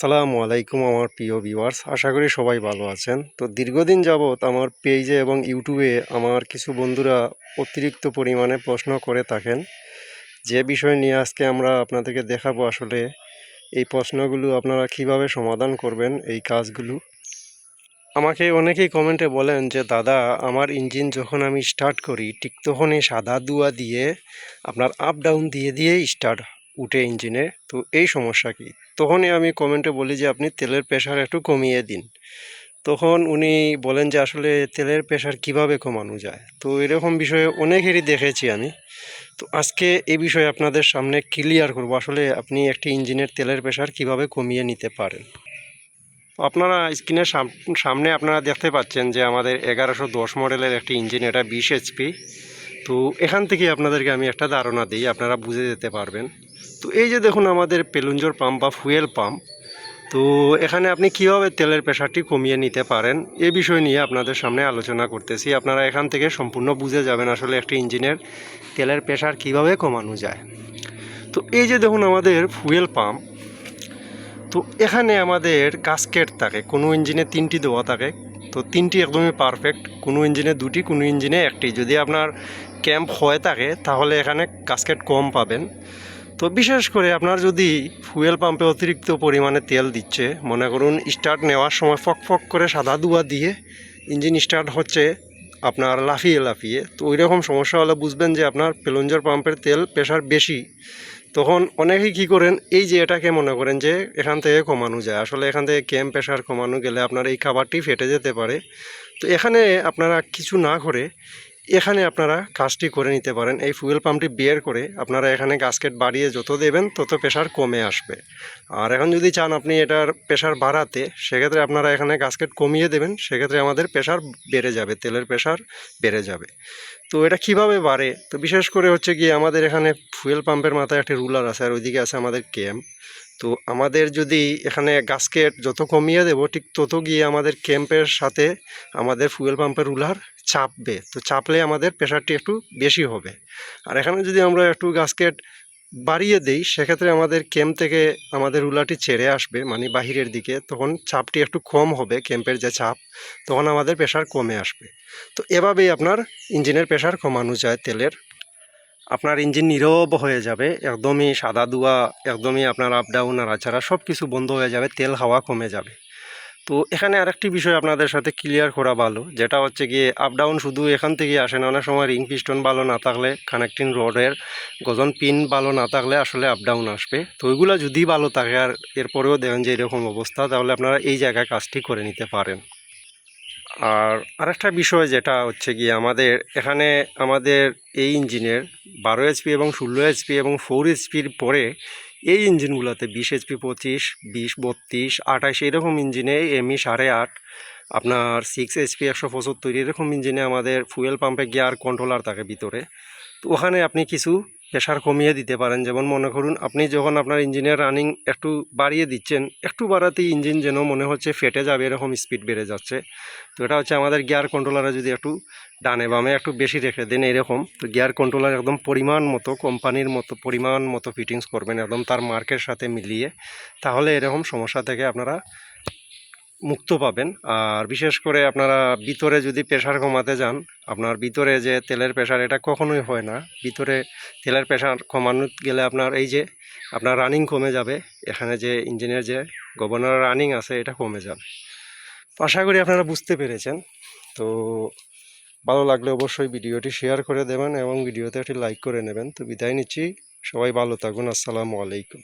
আসসালামু আলাইকুম আমার প্রিয় ভিউয়ার্স আশা করি সবাই ভালো আছেন। তো দীর্ঘদিন যাবৎ আমার পেজে এবং ইউটিউবে আমার কিছু বন্ধুরা অতিরিক্ত পরিমাণে প্রশ্ন করে থাকেন। যে বিষয় নিয়ে আজকে আমরা আপনাদেরকে দেখাবো আসলে এই প্রশ্নগুলো আপনারা কীভাবে সমাধান করবেন এই কাজগুলো। আমাকে অনেকেই কমেন্টে বলেন যে, দাদা, আমার ইঞ্জিন যখন আমি স্টার্ট করি, ঠিক তখনই সাদা দুয়া দিয়ে আপনার আপ ডাউন দিয়ে দিয়ে স্টার্ট উঠে ইঞ্জিনে তো এই সমস্যা কি? তখনই আমি কমেন্টে বলি যে, আপনি তেলের প্রেশার একটু কমিয়ে দিন। তখন উনি বলেন যে, আসলে তেলের প্রেশার কীভাবে কমানো যায়? তো এরকম বিষয়ে অনেকেরই দেখেছি আমি। তো আজকে এই বিষয়ে আপনাদের সামনে ক্লিয়ার করব, আসলে আপনি একটি ইঞ্জিনের তেলের প্রেশার কীভাবে কমিয়ে নিতে পারেন? আপনারা স্ক্রিনের সাম- সামনে আপনারা দেখতে পাচ্ছেন যে, আমাদের এগারোশো দশ মডেলের একটি ইঞ্জিন, এটা বিশ এইচপি তো এখান থেকে আপনাদেরকে আমি একটা ধারণা দিই, আপনারা বুঝে যেতে পারবেন। তো এই যে দেখুন আমাদের পেলুঞ্জোর পাম্প বা ফুয়েল পাম্প, তো এখানে আপনি কীভাবে তেলের প্রেশারটি কমিয়ে নিতে পারেন এ বিষয় নিয়ে আপনাদের সামনে আলোচনা করতেছি। আপনারা এখান থেকে সম্পূর্ণ বুঝে যাবেন আসলে একটি ইঞ্জিনের তেলের প্রেশার কীভাবে কমানো যায়। তো এই যে দেখুন আমাদের ফুয়েল পাম্প, তো এখানে আমাদের কাস্কেট থাকে, কোনো ইঞ্জিনে তিনটি দেওয়া থাকে, তো তিনটি একদমই পারফেক্ট, কোনো ইঞ্জিনে দুটি, কোনো ইঞ্জিনে একটি। যদি আপনার ক্যাম্প হয়ে থাকে, তাহলে এখানে কাস্কেট কম পাবেন। তো বিশেষ করে আপনার যদি ফুয়েল পাম্পে অতিরিক্ত পরিমাণে তেল দিচ্ছে, মনে করুন স্টার্ট নেওয়ার সময় ফক ফক করে সাদা দুয়া দিয়ে ইঞ্জিন স্টার্ট হচ্ছে আপনার লাফিয়ে লাফিয়ে, তো ওই রকম সমস্যা হলে বুঝবেন যে আপনার পেলঞ্জার পাম্পের তেল প্রেশার বেশি। তখন অনেকেই কী করেন, এই যে এটাকে মনে করেন যে এখান থেকে কমানো যায়। আসলে এখান থেকে ক্যাম প্রেশার কমানো গেলে আপনার এই খাবারটি ফেটে যেতে পারে। তো এখানে আপনারা কিছু না করে এখানে আপনারা কাজটি করে নিতে পারেন। এই ফুয়েল পাম্পটি বের করে আপনারা এখানে গাস্কেট বাড়িয়ে যত দেবেন তত প্রেশার কমে আসবে। আর এখন যদি চান আপনি এটার প্রেশার বাড়াতে, সেক্ষেত্রে আপনারা এখানে গাস্কেট কমিয়ে দেবেন, সেক্ষেত্রে আমাদের প্রেশার বেড়ে যাবে, তেলের প্রেশার বেড়ে যাবে। তো এটা কীভাবে বাড়ে? তো বিশেষ করে হচ্ছে কি আমাদের এখানে ফুয়েল পাম্পের মাথায় একটি রুলার আছে, আর ওইদিকে আছে আমাদের ক্যাম্প তো আমাদের যদি এখানে গাস্কেট যত কমিয়ে দেবো, ঠিক তত গিয়ে আমাদের ক্যাম্পের সাথে আমাদের ফুয়েল পাম্পের রুলার চাপবে। তো চাপলে আমাদের প্রেশারটি একটু বেশি হবে। আর এখানে যদি আমরা একটু গাছকেট বাড়িয়ে দেই, সেক্ষেত্রে আমাদের ক্যাম্প থেকে আমাদের রুলারটি ছেড়ে আসবে মানে বাহিরের দিকে। তখন চাপটি একটু কম হবে, ক্যাম্পের যে চাপ, তখন আমাদের প্রেশার কমে আসবে। তো এভাবেই আপনার ইঞ্জিনের প্রেশার কমানো যায় তেলের। আপনার ইঞ্জিন নীরব হয়ে যাবে, একদমই সাদা দুয়া একদমই আপনার আপ ডাউন আর আছাড়া সব কিছু বন্ধ হয়ে যাবে, তেল, হাওয়া কমে যাবে। তো এখানে আরেকটি বিষয় আপনাদের সাথে ক্লিয়ার করা ভালো, যেটা হচ্ছে গিয়ে আপ ডাউন শুধু এখান থেকে আসে না, অনেক সময় রিং পিস্টন ভালো না থাকলে কানেক্টিং রডের গজন পিন ভালো না থাকলে আসলে আপ ডাউন আসবে। তো ওইগুলো যদি ভালো থাকে, আর এরপরেও দেখেন যে এরকম অবস্থা, তাহলে আপনারা এই জায়গায় কাজটি করে নিতে পারেন। আর আরেকটা বিষয় যেটা হচ্ছে গিয়ে আমাদের এখানে আমাদের এই ইঞ্জিনের বারো এইচপি এবং ষোলো এইচপি এবং ফোর এইচপির পরে এই ইঞ্জিনগুলোতে বিশ এইচপি পঁচিশ, বিশ বত্রিশ, আঠাশ এরকম ইঞ্জিনে এমই সাড়ে আট, আপনার সিক্স এইচপি একশো পঁচাত্তর এরকম ইঞ্জিনে আমাদের ফুয়েল পাম্পে গিয়ার কন্ট্রোলার থাকে ভিতরে। তো ওখানে আপনি কিছু প্রেশার কমিয়ে দিতে পারেন। যেমন মনে করুন, আপনি যখন আপনার ইঞ্জিনের রানিং একটু বাড়িয়ে দিচ্ছেন, একটু বাড়াতেই ইঞ্জিন যেন মনে হচ্ছে ফেটে যাবে, এরকম স্পিড বেড়ে যাচ্ছে। তো এটা হচ্ছে আমাদের গিয়ার কন্ট্রোলারে যদি একটু ডানে বামে একটু বেশি রেখে দেন এরকম, তো গিয়ার কন্ট্রোলার একদম পরিমাণ মতো কোম্পানির মতো, পরিমাণ মতো ফিটিংস করবেন একদম তার মার্কের সাথে মিলিয়ে, তাহলে এরকম সমস্যা থেকে আপনারা মুক্ত পাবেন। আর বিশেষ করে আপনারা ভিতরে যদি প্রেশার কমাতে যান, আপনার ভিতরে যে তেলের প্রেশার, এটা কখনোই হয় না। ভিতরে তেলের প্রেশার কমানো গেলে আপনার এই যে, আপনার রানিং কমে যাবে। এখানে যে ইঞ্জিনের যে গভর্নর রানিং আছে, এটা কমে যাবে। আশা করি আপনারা বুঝতে পেরেছেন। তো ভালো লাগলে অবশ্যই ভিডিওটি শেয়ার করে দেবেন এবং ভিডিওতে একটি লাইক করে নেবেন। তো বিদায় নিচ্ছি। সবাই ভালো থাকুন। আসসালামু আলাইকুম।